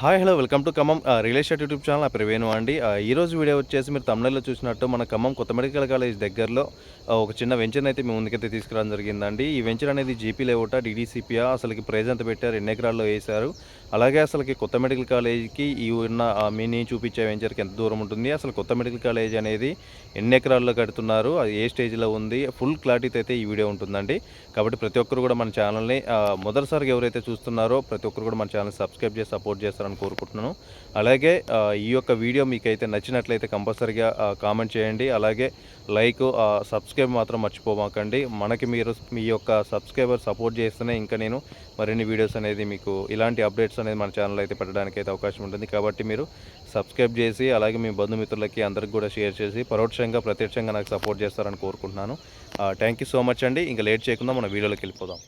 Hi hello welcome to Khammam real estate YouTube channel. నా పేరు వేణు అండి. ఈరోజు ఈ రోజు వీడియో వచ్చేసి మీరు తమిళలో చూసినట్టు మన ఖమ్మం కొత్త మెడికల్ కాలేజ్ దగ్గరలో ఒక చిన్న వెంచర్ అయితే మేము ముందుకైతే తీసుకురావడం జరిగిందండి. ఈ వెంచర్ అనేది జీపీ లేవుట డీడీసీపీఆ అసలుకి ప్రైజ్ ఎంత పెట్టారు ఎన్ని ఎకరాల్లో వేశారు. అలాగే అసలుకి కొత్త మెడికల్ కాలేజ్కి ఈ ఉన్న మినీ చూపించే వెంచర్కి ఎంత దూరం ఉంటుంది అసలు కొత్త మెడికల్ కాలేజ్ అనేది ఎన్ని ఎకరాల్లో కడుతున్నారు అది ఏ స్టేజ్లో ఉంది ఫుల్ క్లారిటీ అయితే ఈ వీడియో ఉంటుందండి. కాబట్టి ప్రతి ఒక్కరు కూడా మన ఛానల్ని మొదటిసారిగా ఎవరైతే చూస్తున్నారో ప్రతి ఒక్కరు కూడా మన ఛానల్ సబ్స్క్రైబ్ చేసి సపోర్ట్ చేస్తారు చేస్తారని కోరుకుంటున్నాను. అలాగే ఈ యొక్క వీడియో మీకైతే నచ్చినట్లయితే కంపల్సరీగా కామెంట్ చేయండి. అలాగే లైక్ సబ్స్క్రైబ్ మాత్రం మర్చిపోమాకండి. మనకి మీరు మీ యొక్క సబ్స్క్రైబర్ సపోర్ట్ చేస్తేనే ఇంకా నేను మరిన్ని వీడియోస్ అనేది మీకు ఇలాంటి అప్డేట్స్ అనేది మన ఛానల్ అయితే పెట్టడానికి అయితే అవకాశం ఉంటుంది. కాబట్టి మీరు సబ్స్క్రైబ్ చేసి అలాగే మీ బంధుమిత్రులకి అందరికి కూడా షేర్ చేసి పరోక్షంగా ప్రత్యక్షంగా నాకు సపోర్ట్ చేస్తారని కోరుకుంటున్నాను. థ్యాంక్ యూ సో మచ్ అండి. ఇంకా లేట్ చేయకుండా మన వీడియోలోకి వెళ్ళిపోదాం.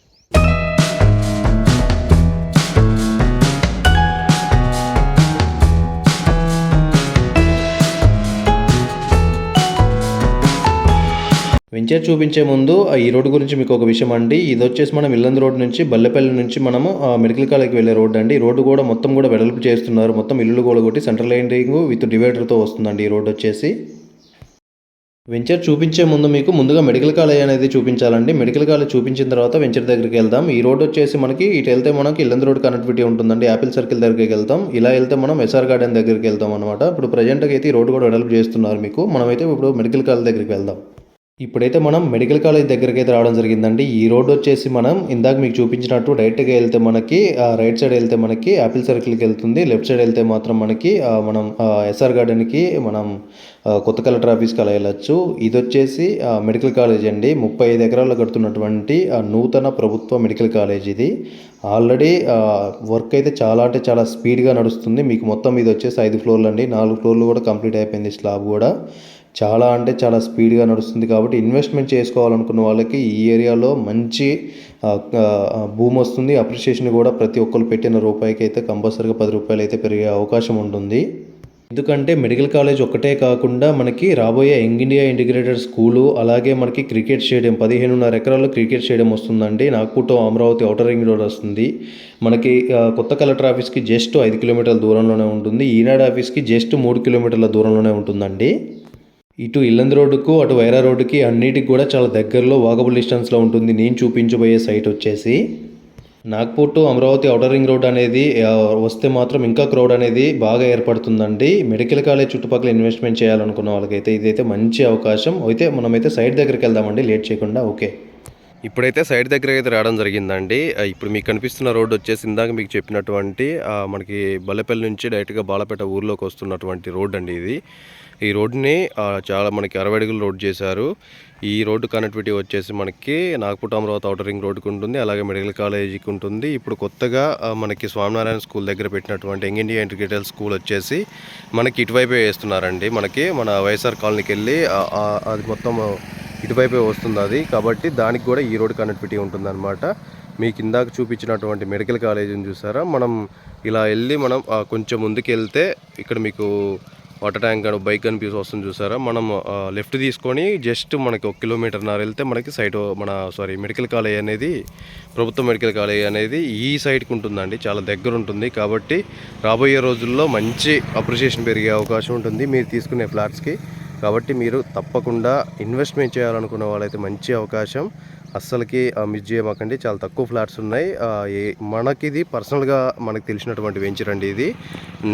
వెంచర్ చూపించే ముందు ఈ రోడ్డు గురించి మీకు ఒక విషయం అండి. ఇది వచ్చేసి మనం ఇల్లందు రోడ్ నుంచి బల్లెపల్లి నుంచి మనము ఆ, మెడికల్ కాలేజ్కి వెళ్ళే రోడ్డు అండి. ఈ రోడ్డు కూడా మొత్తం కూడా వెడల్పు చేస్తున్నారు. మొత్తం ఇల్లు కూడా కొట్టి సెంట్రల్ లైనింగ్ విత్ డివైడర్తో వస్తుందండి ఈ రోడ్డు వచ్చేసి. వెంచర్ చూపించే ముందు మీకు ముందుగా మెడికల్ కాలేజ్ అనేది చూపించాలండి. మెడికల్ కాలేజ్ చూపించిన తర్వాత వెంచర్ దగ్గరికి వెళ్దాం. ఈ రోడ్ వచ్చేసి మనకి ఇటు వెళ్తే మనకి ఇల్లందు రోడ్ కనెక్టివిటీ ఉంటుందండి. యాపిల్ సర్కిల్ దగ్గరికి వెళ్తాం. ఇలా వెళ్తే మనం ఎస్ఆర్ గార్డెన్ దగ్గరికి వెళ్తాం అనమాట ఇప్పుడు ప్రజెంట్గా అయితే ఈ రోడ్ కూడా డెవలప్ చేస్తున్నారు మీకు. మనమైతే ఇప్పుడు మెడికల్ కాలేజ్ దగ్గరికి వెళ్దాం. ఇప్పుడైతే మనం మెడికల్ కాలేజ్ దగ్గరికి అయితే రావడం జరిగిందండి. ఈ రోడ్ వచ్చేసి మనం ఇందాక మీకు చూపించినట్టు డైరెక్ట్గా వెళ్తే మనకి రైట్ సైడ్ వెళ్తే మనకి యాపిల్ సర్కిల్కి వెళ్తుంది. లెఫ్ట్ సైడ్ వెళ్తే మాత్రం మనకి మనం ఎస్ఆర్ గార్డెన్కి మనం కొత్త కలెక్టర్ ఆఫీస్కి అలా వెళ్ళచ్చు. ఇది వచ్చేసి మెడికల్ కాలేజ్ అండి. ముప్పై ఐదు ఎకరాల్లో కడుతున్నటువంటి నూతన ప్రభుత్వ మెడికల్ కాలేజ్ ఇది. ఆల్రెడీ వర్క్ అయితే చాలా అంటే చాలా స్పీడ్గా నడుస్తుంది. మీకు మొత్తం ఇది వచ్చేసి ఐదు ఫ్లోర్లు అండి. నాలుగు ఫ్లోర్లు కూడా కంప్లీట్ అయిపోయింది. స్లాబ్ కూడా. చాలా అంటే చాలా స్పీడ్గా నడుస్తుంది కాబట్టి ఇన్వెస్ట్మెంట్ చేసుకోవాలనుకున్న వాళ్ళకి ఈ ఏరియాలో మంచి భూమి వస్తుంది. అప్రిషియేషన్ కూడా ప్రతి ఒక్కరు పెట్టిన రూపాయికి అయితే కంపల్సరీగా పది రూపాయలు అయితే పెరిగే అవకాశం ఉంటుంది. ఎందుకంటే మెడికల్ కాలేజ్ ఒక్కటే కాకుండా మనకి రాబోయే యంగ్ ఇండియా ఇంటిగ్రేటెడ్ స్కూలు అలాగే మనకి క్రికెట్ స్టేడియం పదిహేనున్నర ఎకరాల్లో క్రికెట్ స్టేడియం వస్తుందండి. Nagpur Amaravati outer ring road వస్తుంది. మనకి కొత్త కలెక్టర్ ఆఫీస్కి జస్ట్ ఐదు కిలోమీటర్ల దూరంలోనే ఉంటుంది. ఈనాడు ఆఫీస్కి జస్ట్ మూడు కిలోమీటర్ల దూరంలోనే ఉంటుందండి. ఇటు ఇల్లంది రోడ్డుకు అటు వైరా రోడ్డుకి అన్నిటికి కూడా చాలా దగ్గరలో వాకబుల్ డిస్టెన్స్లో ఉంటుంది. నేను చూపించబోయే సైట్ వచ్చేసి Nagpur to Amaravati outer ring road అనేది వస్తే మాత్రం ఇంకా క్రౌడ్ అనేది బాగా ఏర్పడుతుందండి. మెడికల్ కాలేజ్ చుట్టుపక్కల ఇన్వెస్ట్మెంట్ చేయాలనుకున్న వాళ్ళకైతే ఇదైతే మంచి అవకాశం. అయితే మనమైతే సైట్ దగ్గరికి వెళ్దామండి. లేట్ చేయకుండా. ఓకే. ఇప్పుడైతే సైడ్ దగ్గర అయితే రావడం జరిగిందండి. ఇప్పుడు మీకు కనిపిస్తున్న రోడ్డు వచ్చేసి ఇందాక మీకు చెప్పినటువంటి మనకి బల్లెపల్లి నుంచి డైరెక్ట్గా బాలపేట ఊర్లోకి వస్తున్నటువంటి రోడ్ అండి ఇది. ఈ రోడ్ని చాలా మనకి అరవై అడుగులు రోడ్ చేశారు. ఈ రోడ్డు కనెక్టివిటీ వచ్చేసి మనకి నాగపూట అమరావతి అవుటర్ రింగ్ రోడ్డుకు ఉంటుంది అలాగే మెడికల్ కాలేజీకి ఉంటుంది. ఇప్పుడు కొత్తగా మనకి స్వామినారాయణ స్కూల్ దగ్గర పెట్టినటువంటి యంగ్ ఇండియా ఇంటిగ్రేటెడ్ స్కూల్ వచ్చేసి మనకి ఇటువైపే వేస్తున్నారండి. మనకి మన వైఎస్ఆర్ కాలనీకి వెళ్ళి అది మొత్తం ఇటువైపే వస్తుంది అది. కాబట్టి దానికి కూడా ఈ రోడ్ కనెక్టివిటీ ఉంటుందన్నమాట. మీకు ఇందాక చూపించినటువంటి మెడికల్ కాలేజీని చూసారా? మనం ఇలా వెళ్ళి మనం కొంచెం ముందుకు వెళ్తే ఇక్కడ మీకు వాటర్ ట్యాంక్ అని బైక్ కనిపిస్తూ వస్తుంది చూసారా? మనం లెఫ్ట్ తీసుకొని జస్ట్ మనకి ఒక కిలోమీటర్న్నర వెళ్తే మనకి సైడ్ మన సారీ మెడికల్ కాలేజ్ అనేది ప్రభుత్వ మెడికల్ కాలేజ్ అనేది ఈ సైడ్కి ఉంటుందండి. చాలా దగ్గర ఉంటుంది కాబట్టి రాబోయే రోజుల్లో మంచి అప్రిషియేషన్ పెరిగే అవకాశం ఉంటుంది. మీరు తీసుకునే ఫ్లాట్స్కి కాబట్టి మీరు తప్పకుండా ఇన్వెస్ట్మెంట్ చేయాలనుకున్న వాళ్ళైతే మంచి అవకాశం. అస్సలకి మిస్ చేయమాకండి. చాలా తక్కువ ఫ్లాట్స్ ఉన్నాయి. మనకిది పర్సనల్గా మనకు తెలిసినటువంటి వెంచర్ అండి ఇది.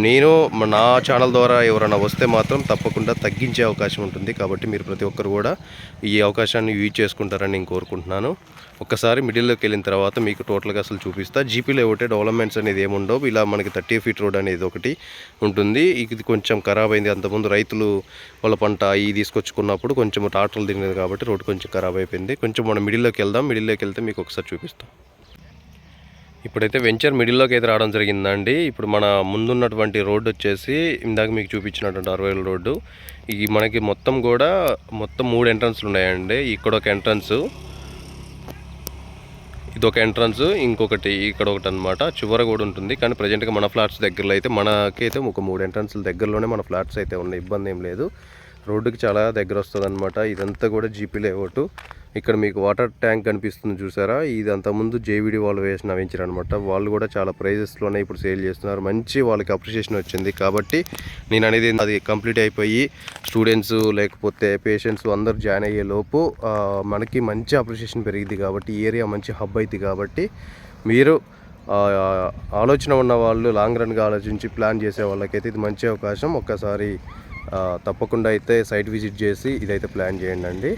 నేను నా ఛానల్ ద్వారా ఎవరైనా వస్తే మాత్రం తప్పకుండా తగ్గించే అవకాశం ఉంటుంది. కాబట్టి మీరు ప్రతి ఒక్కరు కూడా ఈ అవకాశాన్ని యూజ్ చేసుకుంటారని నేను కోరుకుంటున్నాను. ఒక్కసారి మిడిల్లోకి వెళ్ళిన తర్వాత మీకు టోటల్గా అసలు చూపిస్తా. జీపీలో ఒకటే డెవలప్మెంట్స్ అనేది ఏముండవు. ఇలా మనకి థర్టీ ఫీట్ రోడ్ అనేది ఒకటి ఉంటుంది. ఇది కొంచెం ఖరాబ్ అయింది. అంతకుముందు రైతులు వాళ్ళ పంట అవి తీసుకొచ్చుకున్నప్పుడు కొంచెం ట్రాక్టర్లు తిరిగింది కాబట్టి రోడ్ కొంచెం ఖరాబ్ అయిపోయింది. కొంచెం మన మిడిల్లో మిడిల్లోకి వెళ్దాం. మిడిల్లోకి వెళ్తే మీకు ఒకసారి చూపిస్తాం. ఇప్పుడైతే వెంచర్ మిడిల్లోకి అయితే రావడం జరిగిందండి. ఇప్పుడు మన ముందున్నటువంటి రోడ్డు వచ్చేసి ఇందాక మీకు చూపించినటువంటి అరవై రోడ్డు. ఈ మనకి మొత్తం కూడా మొత్తం మూడు ఎంట్రన్స్లు ఉన్నాయండి. ఇక్కడ ఒక ఎంట్రన్స్ ఇది ఒక ఎంట్రన్స్ ఇంకొకటి ఇక్కడ ఒకటి అనమాట చివర కూడా ఉంటుంది. కానీ ప్రజెంట్గా మన ఫ్లాట్స్ దగ్గరలో అయితే మనకైతే ఒక మూడు ఎంట్రన్స్ల దగ్గరలోనే మన ఫ్లాట్స్ అయితే ఉన్నాయి. ఇబ్బంది ఏం లేదు. రోడ్డుకి చాలా దగ్గర వస్తుంది అనమాట ఇదంతా కూడా జీపీ లేఅవుట్ ఇక్కడ మీకు వాటర్ ట్యాంక్ కనిపిస్తుంది చూసారా? ఇది అంతకుముందు జేవిడి వాళ్ళు వేసిన వేయించారు అనమాట వాళ్ళు కూడా చాలా ప్రైజెస్లోనే ఇప్పుడు సేల్ చేస్తున్నారు. మంచి వాళ్ళకి అప్రిషియేషన్ వచ్చింది. కాబట్టి నేను అనేది అది కంప్లీట్ అయిపోయి స్టూడెంట్స్ లేకపోతే పేషెంట్స్ అందరూ జాయిన్ అయ్యే లోపు మనకి మంచి అప్రిషియేషన్ పెరిగింది కాబట్టి ఈ ఏరియా మంచి హబ్ అయింది కాబట్టి మీరు ఆలోచన ఉన్న వాళ్ళు లాంగ్ రన్గా ఆలోచించి ప్లాన్ చేసే వాళ్ళకైతే ఇది మంచి అవకాశం. ఒక్కసారి తప్పకుండా అయితే సైట్ విజిట్ చేసి ఇదైతే ప్లాన్ చేయండి అండి.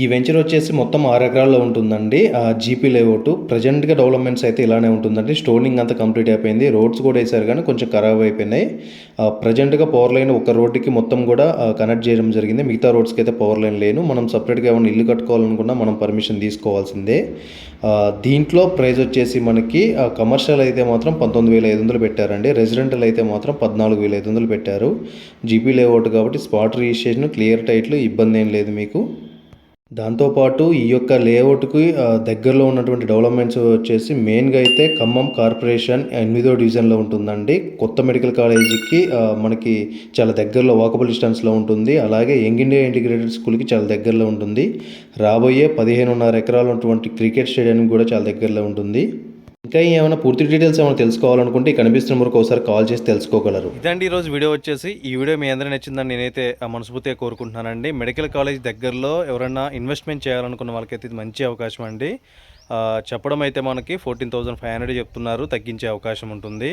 ఈ వెంచర్ వచ్చేసి మొత్తం ఆరు ఎకరాల్లో ఉంటుందండి. ఆ జీపీ లేఅవుట్ ప్రజెంట్గా డెవలప్మెంట్స్ అయితే ఇలానే ఉంటుందండి. స్టోనింగ్ అంతా కంప్లీట్ అయిపోయింది. రోడ్స్ కూడా వేశారు కానీ కొంచెం ఖరాబ్ అయిపోయినాయి. ప్రజెంట్గా పవర్ లైన్ ఒక రోడ్డుకి మొత్తం కూడా కనెక్ట్ చేయడం జరిగింది. మిగతా రోడ్స్కి అయితే పవర్ లైన్ లేను. మనం సపరేట్గా ఏమైనా ఇల్లు కట్టుకోవాలనుకున్నా మనం పర్మిషన్ తీసుకోవాల్సిందే. దీంట్లో ప్రైస్ వచ్చేసి మనకి కమర్షియల్ అయితే మాత్రం పంతొమ్మిది వేల ఐదు వందలు పెట్టారండి. రెసిడెంటల్ అయితే మాత్రం పద్నాలుగు వేల ఐదు వందలు పెట్టారు. జీపీ లేఅవుట్ కాబట్టి స్పాట్ రిజిస్ట్రేషన్ క్లియర్ టైట్లు ఇబ్బంది ఏం లేదు మీకు. దాంతోపాటు ఈ యొక్క లేఅవుట్కి దగ్గరలో ఉన్నటువంటి డెవలప్మెంట్స్ వచ్చేసి మెయిన్గా అయితే ఖమ్మం కార్పొరేషన్ ఎనిమిదో డివిజన్లో ఉంటుందండి. కొత్త మెడికల్ కాలేజీకి మనకి చాలా దగ్గరలో వాకబుల్ డిస్టెన్స్లో ఉంటుంది. అలాగే యంగ్ ఇండియా ఇంటిగ్రేటెడ్ స్కూల్కి చాలా దగ్గరలో ఉంటుంది. రాబోయే పదిహేనున్నర ఎకరాలు ఉన్నటువంటి క్రికెట్ స్టేడియం కూడా చాలా దగ్గరలో ఉంటుంది. ఇంకా ఏమైనా పూర్తి డీటెయిల్స్ ఏమైనా తెలుసుకోవాలనుకుంటే కనిపిస్తున్న వరకు ఒకసారి కాల్ చేసి తెలుసుకోగలరు. ఇదండి ఈరోజు వీడియో వచ్చేసి. ఈ వీడియో మీ అందరూ నచ్చిందని నేనైతే ఆ, మనస్ఫూర్తిగా కోరుకుంటున్నానండి. మెడికల్ కాలేజ్ దగ్గరలో ఎవరైనా ఇన్వెస్ట్మెంట్ చేయాలనుకున్న వాళ్ళకైతే ఇది మంచి అవకాశం అండి. చెప్పడం అయితే మనకి ఫోర్టీన్ థౌజండ్ ఫైవ్ హండ్రెడ్ చెప్తున్నారు. తగ్గించే అవకాశం ఉంటుంది.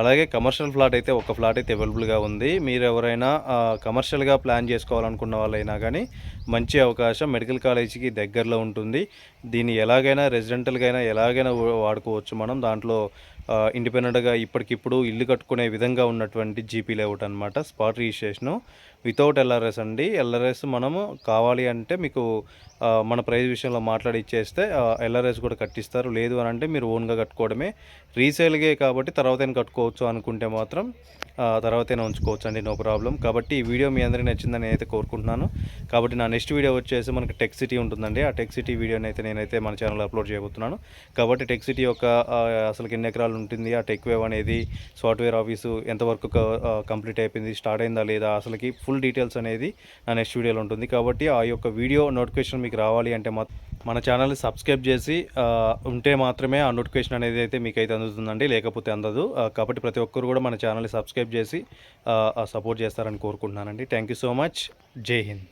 అలాగే కమర్షియల్ ఫ్లాట్ అయితే ఒక ఫ్లాట్ అయితే అవైలబుల్గా ఉంది. మీరు ఎవరైనా కమర్షియల్గా ప్లాన్ చేసుకోవాలనుకున్న వాళ్ళైనా కానీ మంచి అవకాశం మెడికల్ కాలేజీకి దగ్గరలో ఉంటుంది. దీన్ని ఎలాగైనా రెసిడెంటల్గా అయినా ఎలాగైనా వాడుకోవచ్చు మనం. దాంట్లో ఇండిపెండెంట్గా ఇప్పటికిప్పుడు ఇల్లు కట్టుకునే విధంగా ఉన్నటువంటి జీపీ లేఅవుట్ అనమాట స్పాట్ రిజిస్ట్రేషను. వితౌట్ ఎల్ఆర్ఎస్ అండి. ఎల్ఆర్ఎస్ మనము కావాలి అంటే మీకు మన ప్రైస్ విషయంలో మాట్లాడి ఇచ్చేస్తే ఎల్ఆర్ఎస్ కూడా కట్టిస్తారు. లేదు అని అంటే మీరు ఓన్గా కట్టుకోవడమే. రీసేల్గే కాబట్టి తర్వాత కట్టుకోవచ్చు అనుకుంటే మాత్రం తర్వాతైనా ఉంచుకోవచ్చు అండి నో ప్రాబ్లం. కాబట్టి ఈ వీడియో మీ అందరికీ నచ్చిందని అయితే కోరుకుంటున్నాను. కాబట్టి నా నెక్స్ట్ వీడియో వచ్చేసి మనకి టెక్ సిటీ ఉంటుందండి. ఆ టెక్ సిటీ వీడియోని అయితే నేనైతే మన ఛానల్లో అప్లోడ్ చేయబోతున్నాను. కాబట్టి టెక్ సిటీ యొక్క అసలుకి అసలు ఎన్ని ఎకరాలు ఉంటుంది ఆ టెక్ వేవ్ అనేది సాఫ్ట్వేర్ ఆఫీసు ఎంతవరకు కంప్లీట్ అయిపోయింది స్టార్ట్ అయిందా లేదా అసలుకి ఫుల్ డీటెయిల్స్ అనేది నా నెక్స్ట్ వీడియోలో ఉంటుంది. కాబట్టి ఆ యొక్క వీడియో నోటిఫికేషన్ మీకు రావాలి అంటే మా మన ఛానల్ని సబ్స్క్రైబ్ చేసి ఉంటే మాత్రమే ఆ నోటిఫికేషన్ అనేది అయితే మీకు అయితే అందుతుందండి లేకపోతే అందదు. కాబట్టి ప్రతి ఒక్కరు కూడా మన ఛానల్ని సబ్స్క్రైబ్ చేసి సపోర్ట్ చేస్తారని కోరుకుంటున్నానండి. Thank you so much. Jai Hind.